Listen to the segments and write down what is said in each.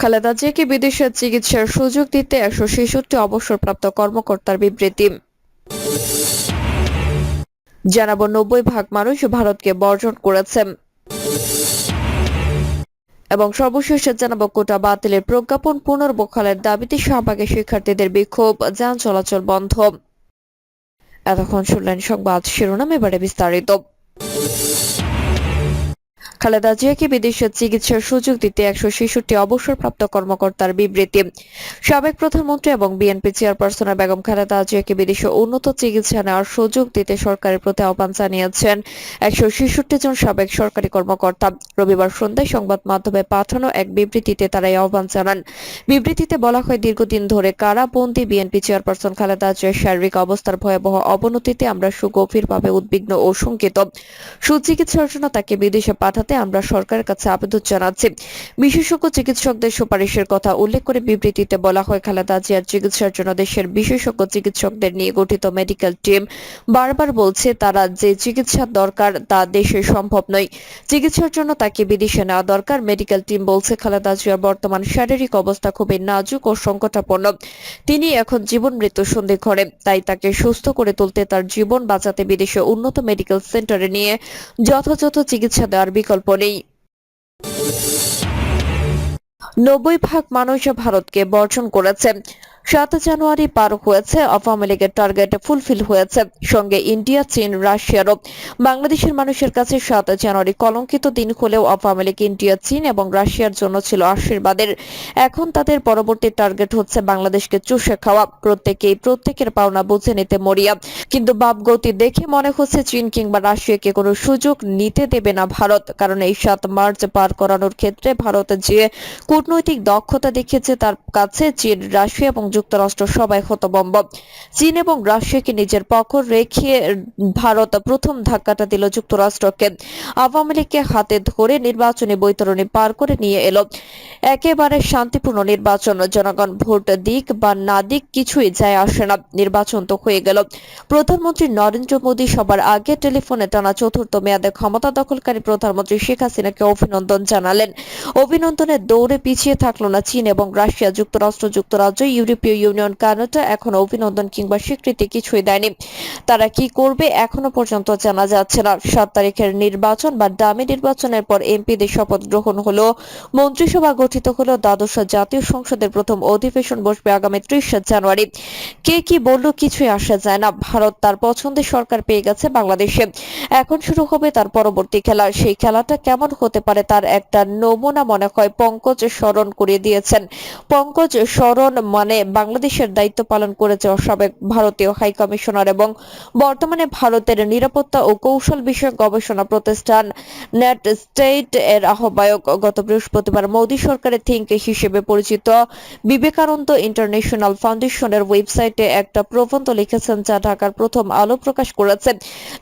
খালেদা জিয়াকে বিদেশে চিকিৎসার সুযোগ দিতে একশো ছেষট্টি অবসরপ্রাপ্ত কর্মকর্তার বিবৃতি। জানাব নব্বই ভাগ মানুষ ভারতকে বর্জন করেছে। এবং সর্বশেষ জানাব কোটা বাতিলের প্রজ্ঞাপন পুনর্বহালের দাবিতে শাহবাগে শিক্ষার্থীদের বিক্ষোভ, যান চলাচল বন্ধ। এতক্ষণ শুনলেন সংবাদ শিরোনাম, এবারে বিস্তারিত। খালেদা জিয়াকে বিদেশে চিকিৎসার সুযোগ দিতে একশো ছেষট্টি অবসরপ্রাপ্ত কর্মকর্তার বিবৃতি। সাবেক প্রধানমন্ত্রী এবং বিএনপি চেয়ারপারসনের বেগম খালেদা জিয়াকে বিদেশে উন্নত চিকিৎসা নেওয়ার সুযোগ দিতে সরকারের প্রতি আহ্বান জানিয়েছেন একশো ছেষট্টি জন সাবেক সরকারি কর্মকর্তা। রবিবার সন্ধ্যায় সংবাদ মাধ্যমে পাঠানো এক বিবৃতিতে তারা এই আহ্বান জানান। বিবৃতিতে বলা হয়, দীর্ঘদিন ধরে কারাবন্দী বিএনপি চেয়ারপারসন খালেদা জিয়ার শারীরিক অবস্থার ভয়াবহ অবনতিতে আমরা সুগভীরভাবে উদ্বিগ্ন ও শঙ্কিত। সুচিকিৎসার জন্য তাকে বিদেশে পাঠাতে আমরা সরকারের কাছে আবেদন জানাচ্ছি। বিশেষজ্ঞ চিকিৎসকদের সুপারিশের কথা উল্লেখ করে বিবৃতিতে বলা হয়, খালেদা জিয়ার চিকিৎসার জন্য দেশের বিশেষজ্ঞ চিকিৎসকদের নিয়ে গঠিত মেডিকেল টিম বারবার বলছে, তারা যে চিকিৎসার দরকার তা দেশে সম্ভব নয়। চিকিৎসার জন্য তাকে বিদেশে নেওয়া দরকার। মেডিকেল টিম বলছে, খালেদা জিয়ার বর্তমান শারীরিক অবস্থা খুবই নাজুক ও সংকটাপন্ন। তিনি এখন জীবন মৃত্যু সন্ধি ঘরে, তাই তাকে সুস্থ করে তুলতে তার জীবন বাঁচাতে বিদেশে উন্নত মেডিকেল সেন্টারে নিয়ে যথাযথ চিকিৎসা দেওয়ার বিকল্প নেই নব্বই ভাগ মানুষ ভারতকে বর্জন করেছে। সাত জানুয়ারি পার হয়েছে, আওয়ামী লীগের টার্গেট ফুলফিল হয়েছে। সঙ্গে ইন্ডিয়া, চীন, রাশিয়ারও। বাংলাদেশের মানুষের কাছে সাত জানুয়ারি কলঙ্কিত দিন হলেও আওয়ামী লীগ, ইন্ডিয়া, চীন এবং রাশিয়ার জন্য ছিল আশীর্বাদের। এখন তাদের পরবর্তী টার্গেট হচ্ছে বাংলাদেশকে চুষে খাওয়া। প্রত্যেকেই প্রত্যেকের পাওনা বুঝে নিতে মরিয়া। কিন্তু বাপগতি দেখে মনে হচ্ছে চীন কিংবা রাশিয়াকে কোনো সুযোগ নিতে দেবে না ভারত। কারণ এই সাত মার্চ পার করানোর ক্ষেত্রে ভারত যে কূটনৈতিক দক্ষতা দেখিয়েছে তার কাছে চীন, রাশিয়া এবং যুক্তরাষ্ট্র সবাই হতবম্ব। চীন এবং রাশিয়াকে নিজের পক্ষ রেখে ভারত প্রথম ধাক্কাটা দিল যুক্তরাষ্ট্রকে। আওয়ামী লীগকে হাতে ধরে নির্বাচনী বৈতরণী পার করে নিয়ে এলো। একেবারে শান্তিপূর্ণ নির্বাচন, জনগণ ভোট দিক বা না দিক কিছুই যায় আসে না। নির্বাচন তো হয়ে গেল। প্রধানমন্ত্রী নরেন্দ্র মোদী সবার আগে টেলিফোনে টানা চতুর্থ মেয়াদে ক্ষমতা দখলকারী প্রধানমন্ত্রী শেখ হাসিনাকে অভিনন্দন জানালেন। অভিনন্দনের দৌড়ে পিছিয়ে থাকল না চীন এবং রাশিয়া, যুক্তরাষ্ট্র, যুক্তরাজ্য ইউরোপীয় ইউনিয়ন কানাডা এখনও অভিনন্দন কিংবা স্বীকৃতি কিছুই দেয়নি। তারা কি করবে এখনও পর্যন্ত জানা যাচ্ছে না। সাত তারিখের নির্বাচন বা ডামি নির্বাচনের পর এমপিদের শপথ গ্রহণ হলো। মন্ত্রিসভা গঠিত হলো দ্বাদশ জাতীয় সংসদের প্রথম অধিবেশন বসবে আগামী ত্রিশ জানুয়ারি। কে কি বলল কিছুই আসা যায় না। ভারত তার পছন্দের সরকার পেয়ে গেছে বাংলাদেশে। এখন শুরু হবে তার পরবর্তী খেলা। সেই খেলাটা কেমন হতে পারে তার একটা নমুনা মনে হয়। পঙ্কজ স্মরণ করিয়ে দিয়েছেন। পঙ্কজ স্মরণ মানে বাংলাদেশের দায়িত্ব পালন করেছে সাবেক ভারতীয় হাই কমিশনার এবং বর্তমানে ভারতের নিরাপত্তা ও কৌশল বিষয়ক গবেষণা প্রতিষ্ঠান নেট স্টেট এর আহ্বায়ক। গত বৃহস্পতিবার মোদী সরকারের থিঙ্ক হিসেবে পরিচিত বিবেকানন্দ ইন্টারন্যাশনাল ফাউন্ডেশনের ওয়েবসাইটে একটা প্রবন্ধ লিখেছেন যা ঢাকার প্রথম আলো প্রকাশ করেছে।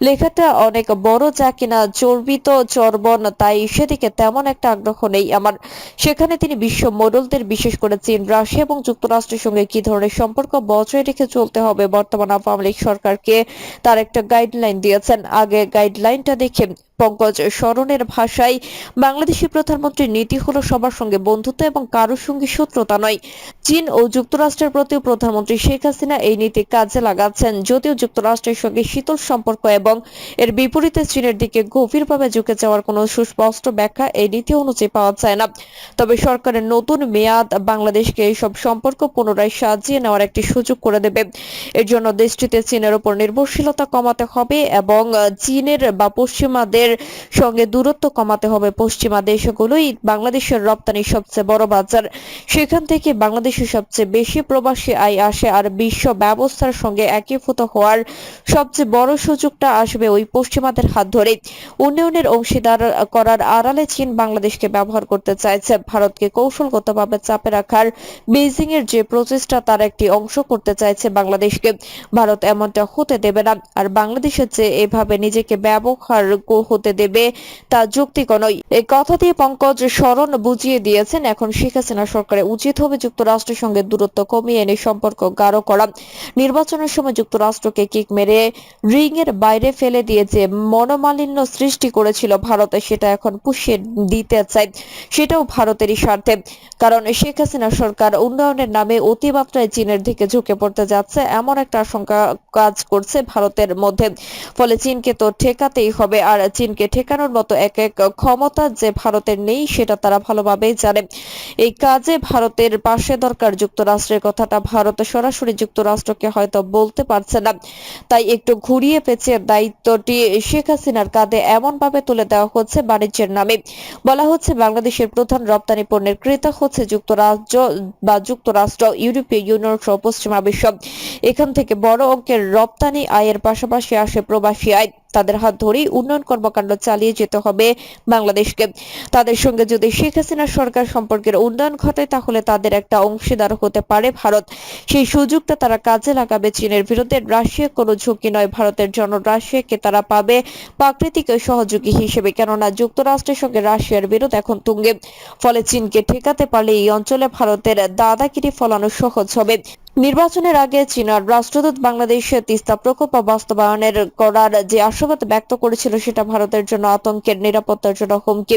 লেখাটা অনেক বড় যা কিনা চর্বিত, চর্বণ, তাই সেদিকে তেমন একটা আগ্রহ নেই আমার। সেখানে তিনি বিশ্ব মোডলদের বিশেষ করে চীন, রাশিয়া এবং যুক্তরাষ্ট্রের সঙ্গে কি ধরনের সম্পর্ক বজায় রেখে চলতে হবে বর্তমান আওয়ামী লীগ সরকারকে, তার একটা গাইডলাইন দিয়েছেন। আগে গাইডলাইনটা দেখে পঙ্কজ স্মরণের ভাষায় বাংলাদেশি প্রধানমন্ত্রীর নীতি হলো সবার সঙ্গে বন্ধুত্ব এবং কারোর সঙ্গে শত্রুতা নয়। চীন ও যুক্তরাষ্ট্রের প্রতিও প্রধানমন্ত্রী শেখ হাসিনা এই নীতি কাজে লাগাচ্ছেন, যদিও যুক্তরাষ্ট্রের সঙ্গে শীতল সম্পর্ক এবং এর বিপরীতে চীনের দিকে গভীরভাবে ঝুঁকে যাওয়ার কোনো সুস্পষ্ট ব্যাখ্যা এই নীতি অনুযায়ী পাওয়া যায় না। তবে সরকারের নতুন মেয়াদ বাংলাদেশকে এইসব সম্পর্ক পুনরায় সাজিয়ে নেওয়ার একটি সুযোগ করে দেবে। এর জন্য দেশটিতে চীনের উপর নির্ভরশীলতা কমাতে হবে এবং চীনের বা পশ্চিমাদের সঙ্গে দূরত্ব কমাতে হবে পশ্চিমা দেশগুলোই বাংলাদেশের রপ্তানির সবচেয়ে বড় বাজার। সেখান থেকে বাংলাদেশের সবচেয়ে বেশি প্রবাসী আয় আসে আর বিশ্ব ব্যবস্থার সঙ্গে একীভূত হওয়ার সবচেয়ে বড় সুযোগটা আসবে ওই পশ্চিমাদের হাত ধরে উন্নয়নের অংশীদার করার আড়ালে চীন বাংলাদেশকে ব্যবহার করতে চাইছে। ভারতকে কৌশলগতভাবে চাপে রাখার বেজিং এর যে প্রচেষ্টা, তার একটি অংশ করতে চাইছে বাংলাদেশকে। ভারত এমনটা হতে দেবে না। আর বাংলাদেশের যে এভাবে নিজেকে ব্যবহার হতে দেবে তা যৌক্তিক নয় এই কথা দিয়ে পঙ্কজ স্মরণ বুঝিয়ে দিয়েছেন এখন শেখ হাসিনা সরকারের উচিত হবে যুক্তরাষ্ট্রের সঙ্গে দূরত্ব কমিয়ে এনে সম্পর্ক গাঢ় করা। নির্বাচনের সময় যুক্তরাষ্ট্রকে কিক মেরে রিং এর বাইরে ফেলে দিয়ে যে মনোমালিন্য সৃষ্টি করেছিল ভারতে, সেটা এখন পুষিয়ে দিতে চায়, সেটাও ভারতেরই স্বার্থে। কারণ শেখ হাসিনা সরকার উন্নয়নের নামে অতিমাত্রায় চীনের দিকে ঝুঁকে পড়তে যাচ্ছে, এমন একটা আশঙ্কা কাজ করছে ভারতের মধ্যে। ফলে চীনকে তো ঠেকাতেই হবে, আর চীনকে ঠেকানোর মতো এক এক ক্ষমতা যে ভারতের নেই, সেটা তারা ভালোভাবেই জানে। এই কাজে ভারতের পাশে দরকার যুক্তরাষ্ট্রের কথাটা। ভারত সরাসরি যুক্তরাষ্ট্রকে হয়তো বলতে পারছে না। তাই একটু ঘুরিয়ে পেঁচিয়ে দায়িত্বটি শেখ হাসিনার কাঁধে এমন ভাবে তুলে দেওয়া হচ্ছে বাণিজ্যের নামে। বলা হচ্ছে বাংলাদেশের প্রধান রপ্তানি পণ্যের ক্রেতা হচ্ছে যুক্তরাজ্য বা যুক্তরাষ্ট্র, ইউরোপীয় ইউনিয়ন সহ পশ্চিমা বিশ্ব। এখান থেকে বড় অঙ্কের রপ্তানি আয়ের পাশাপাশি আসে প্রবাসী আয়। তাদের হাত ধরেই উন্নয়ন কর্মকাণ্ড চালিয়ে যেতে হবে বাংলাদেশকে। তাদের সঙ্গে যদি শেখ হাসিনা সরকার সম্পর্কের উন্নয়ন ঘটে, তাহলে তাদের একটা অংশীদার হতে পারে ভারত। সেই সুযোগটা তারা কাজে লাগাবে চীনের বিরুদ্ধে। রাশিয়া কোনো ঝুঁকি নয়, ভারতের জন্য রাশিয়াকে তারা পাবে প্রাকৃতিক সহযোগী হিসেবে। কেননা যুক্তরাষ্ট্রের সঙ্গে রাশিয়ার বিরোধ এখন তুঙ্গে। ফলে চীনকে ঠেকাতে পারলে এই অঞ্চলে ভারতের দাদাগিরি ফলানো সহজ হবে। নির্বাচনের আগে চীনার রাষ্ট্রদূত বাংলাদেশে তিস্তা প্রকল্প বাস্তবায়নের করার যে আশাবাদ ব্যক্ত করেছিল, সেটা ভারতের জন্য আতঙ্কের, নিরাপত্তার জন্য হুমকি।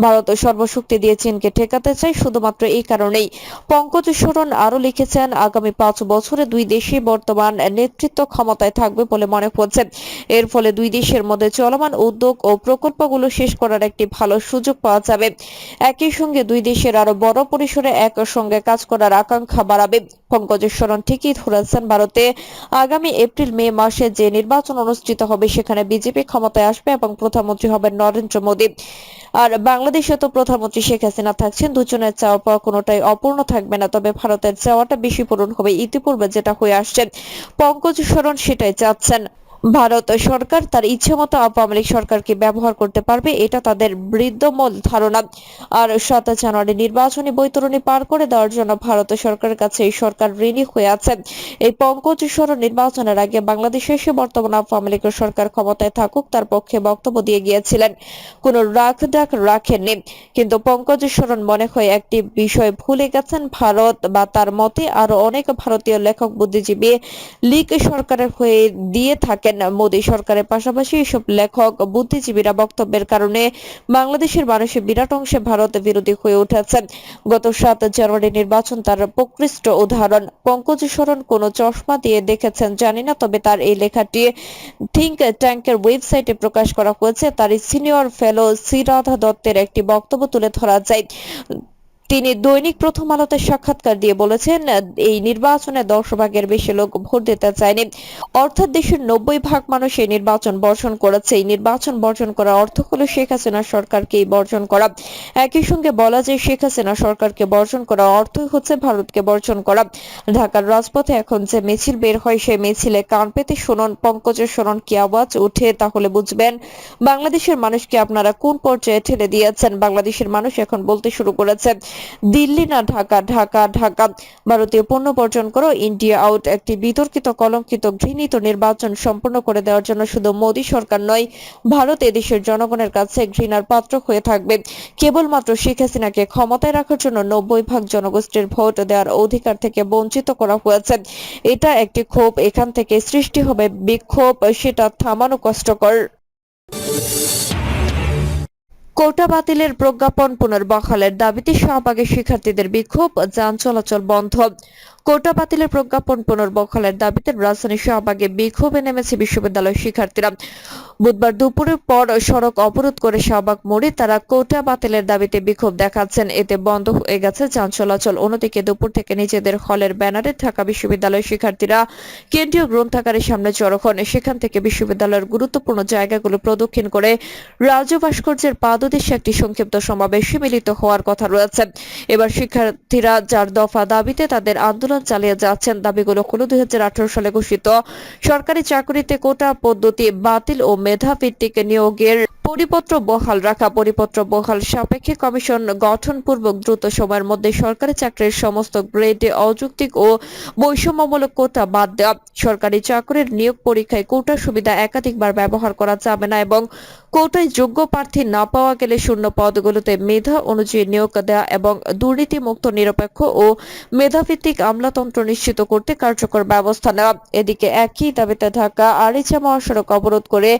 ভারত সর্বশক্তি দিয়ে চীনকে ঠেকাতে চায়, শুধুমাত্র এই কারণেই। পঙ্কজ সরণ আরও লিখেছেন, আগামী পাঁচ বছরে দুই দেশই বর্তমান নেতৃত্ব ক্ষমতায় থাকবে বলে মনে হচ্ছে। এর ফলে দুই দেশের মধ্যে চলমান উদ্যোগ ও প্রকল্পগুলো শেষ করার একটি ভালো সুযোগ পাওয়া যাবে। একই সঙ্গে দুই দেশের আরও বড় পরিসরে একসঙ্গে কাজ করার আকাঙ্ক্ষা বাড়াবে। পঙ্কজ সরণ ঠিকই ধরেছেন ভারতে। আগামী এপ্রিল মে মাসে যে নির্বাচন অনুষ্ঠিত হবে, সেখানে বিজেপি ক্ষমতায় আসবে এবং প্রধানমন্ত্রী হবেন নরেন্দ্র মোদী। আর বাংলাদেশে তো প্রধানমন্ত্রী শেখ হাসিনা থাকছেন, দুজনের চাওয়া পাওয়া কোনোটাই অপূর্ণ থাকবে না। তবে ভারতের চাওয়াটা বেশি পূরণ হবে ইতিপূর্বে যেটা হয়ে আসছে। পঙ্কজ সরণ সেটাই চাচ্ছেন। ভারত সরকার তার ইচ্ছেমতো আওয়ামী লীগ সরকারকে ব্যবহার করতে পারবে, এটা তাদের বৃদ্ধমূল ধারণা। আর সাত জানুয়ারি নির্বাচনী বৈতরণী পার করে দেওয়ার জন্য ভারত সরকারের কাছে এই সরকার ঋণী হয়ে আছে। এই পঙ্কজ সরণ নির্বাচনের আগে বাংলাদেশে এসে বর্তমান আওয়ামী লীগের সরকার ক্ষমতায় থাকুক, তার পক্ষে বক্তব্য দিয়ে গিয়েছিলেন। কোনো রাখ ডাক রাখেননি। কিন্তু পঙ্কজ সরণ মনে হয় একটি বিষয় ভুলে গেছেন। ভারত বা তার মতে আরও অনেক ভারতীয় লেখক, বুদ্ধিজীবী লীগ সরকারের হয়ে দিয়ে থাকেন। মোদী সরকারের পাশাপাশি এসব লেখক, বুদ্ধিজীবীরা বক্তব্যের কারণে বাংলাদেশের মানুষের বিরাট অংশে ভারত বিরোধী হয়ে উঠেছেন গত সাত জানুয়ারি নির্বাচন তার প্রকৃষ্ট উদাহরণ। পঙ্কজ সরণ কোন চশমা দিয়ে দেখেছেন, জানি না, তবে তার এই লেখাটি থিঙ্ক ট্যাঙ্কের ওয়েবসাইটে প্রকাশ করা হয়েছে। তার সিনিয়র ফেলো সি রাধা দত্তের একটি বক্তব্য তুলে ধরা যায়। তিনি দৈনিক প্রথম আলোতে সাক্ষাৎকার দিয়ে বলেছেন, এই নির্বাচনে দশ ভাগের বেশি লোক ভোট দিতে চায়নি। অর্থাৎ দেশের নব্বই ভাগ মানুষ এই নির্বাচন বর্জন করেছে। এই নির্বাচন বর্জন করার অর্থ হলো শেখ হাসিনা সরকারকেই বর্জন করা। একই সঙ্গে বলা যায়, শেখ হাসিনা সরকারকে বর্জন করা অর্থই হচ্ছে ভারতকে বর্জন করা। ঢাকার রাজপথে এখন যে মিছিল বের হয়, সেই মিছিলে কান পেতে শুনুন, পঙ্কজের শরণ কি আওয়াজ, উঠে তাহলে বুঝবেন। বাংলাদেশের মানুষকে আপনারা কোন পর্যায়ে ঠেলে দিয়েছেন? বাংলাদেশের মানুষ এখন বলতে শুরু করেছে দিল্লি না, ঢাকা ঢাকা ঢাকা। ভারতীয় পণ্য বর্জন করো ইন্ডিয়া আউট একটি বিতর্কিত, কলঙ্কিত, ঘৃণিত নির্বাচন সম্পন্ন করে দেওয়ার জন্য শুধু মোদী সরকার নয়, ভারত এদেশের জনগণের কাছে ঘৃণার পাত্র হয়ে থাকবে। কেবলমাত্র শেখ হাসিনাকে ক্ষমতায় রাখার জন্য নব্বই ভাগ জনগোষ্ঠীর ভোট দেওয়ার অধিকার থেকে বঞ্চিত করা হয়েছে। এটা একটি ক্ষোভ, এখান থেকে সৃষ্টি হবে বিক্ষোভ, সেটা থামানো কষ্টকর। কোটা বাতিলের প্রজ্ঞাপন পুনর্বহালের দাবিতে শাহবাগের শিক্ষার্থীদের বিক্ষোভ, যান চলাচল বন্ধ। কোটা বাতিলের প্রজ্ঞাপন পুনর্বহালের দাবিতে রাজধানী শাহবাগে বিক্ষোভে নেমেছে বিশ্ববিদ্যালয়ের শিক্ষার্থীরা। বুধবার দুপুরের পর সড়ক অবরোধ করে শাহবাগ মোড়ে তারা কোটা বাতিলের দাবিতে বিক্ষোভ দেখাচ্ছেন। এতে বন্ধ হয়ে গেছে যান চলাচল। অন্যদিকে দুপুর থেকে নিজেদের হলের ব্যানারে ঢাকা বিশ্ববিদ্যালয়ের শিক্ষার্থীরা কেন্দ্রীয় গ্রন্থাগারের সামনে জড়ো হন। সেখান থেকে বিশ্ববিদ্যালয়ের গুরুত্বপূর্ণ জায়গাগুলো প্রদক্ষিণ করে রাজ্য ভাস্কর্যের পাদদেশে একটি সংক্ষিপ্ত সমাবেশে মিলিত হওয়ার কথা রয়েছে। এবার শিক্ষার্থীরা যার দফা দাবিতে তাদের আন্দোলন চালিয়ে যাচ্ছেন, দাবিগুলো হলো দুই সালে ঘোষিত। সরকারি চাকরিতে কোটা পদ্ধতি বাতিল ও মেধাভিত্তিক নিয়োগের পরিপত্র বহাল, রাখা পরিপত্র বহাল। সাপেক্ষে কমিশন গঠনপূর্বক দ্রুত সময়ের মধ্যে সরকারি চাকরির সমস্ত গ্রেডে অযৌক্তিক ও বৈষম্যমূলক কোটা বাদ দেওয়া। সরকারি চাকরির নিয়োগ পরীক্ষায় কোটা সুবিধা একাধিকবার ব্যবহার করা যাবে না এবং কোটায় যোগ্য প্রার্থী না পাওয়া গেলে শূন্য পদগুলোতে মেধা অনুযায়ী নিয়োগ দেওয়া এবং দুর্নীতিমুক্ত, নিরপেক্ষ ও মেধাভিত্তিক আমলাতন্ত্র নিশ্চিত করতে কার্যকর ব্যবস্থা নেওয়া। এদিকে একই দাবিতে ঢাকা আরিচা মহাসড়ক অবরোধ করে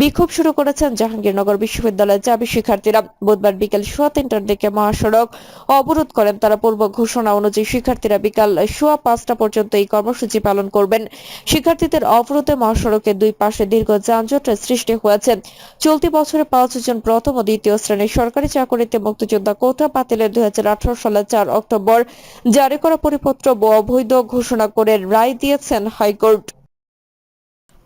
বিক্ষোভ শুরু করেছেন জাহাঙ্গীরনগর বিশ্ববিদ্যালয়ের চাবি শিক্ষার্থীরা বুধবার বিকেল সোয়া তিনটার দিকে মহাসড়ক অবরোধ করেন। তারা পূর্ব ঘোষণা অনুযায়ী শিক্ষার্থীরা বিকাল সোয়া পাঁচটা পর্যন্ত এই কর্মসূচি পালন করবেন। শিক্ষার্থীদের অবরোধে মহাসড়কের দুই পাশে দীর্ঘ যানজটের সৃষ্টি হয়েছে। চলতি বছরে পাঁচ জন প্রথম ও দ্বিতীয় শ্রেণির সরকারি চাকরিতে মুক্তিযোদ্ধা কোটা বাতিলের দুই সালের চার অক্টোবর জারি করা পরিপত্র অবৈধ ঘোষণা করে রায় দিয়েছেন হাইকোর্ট।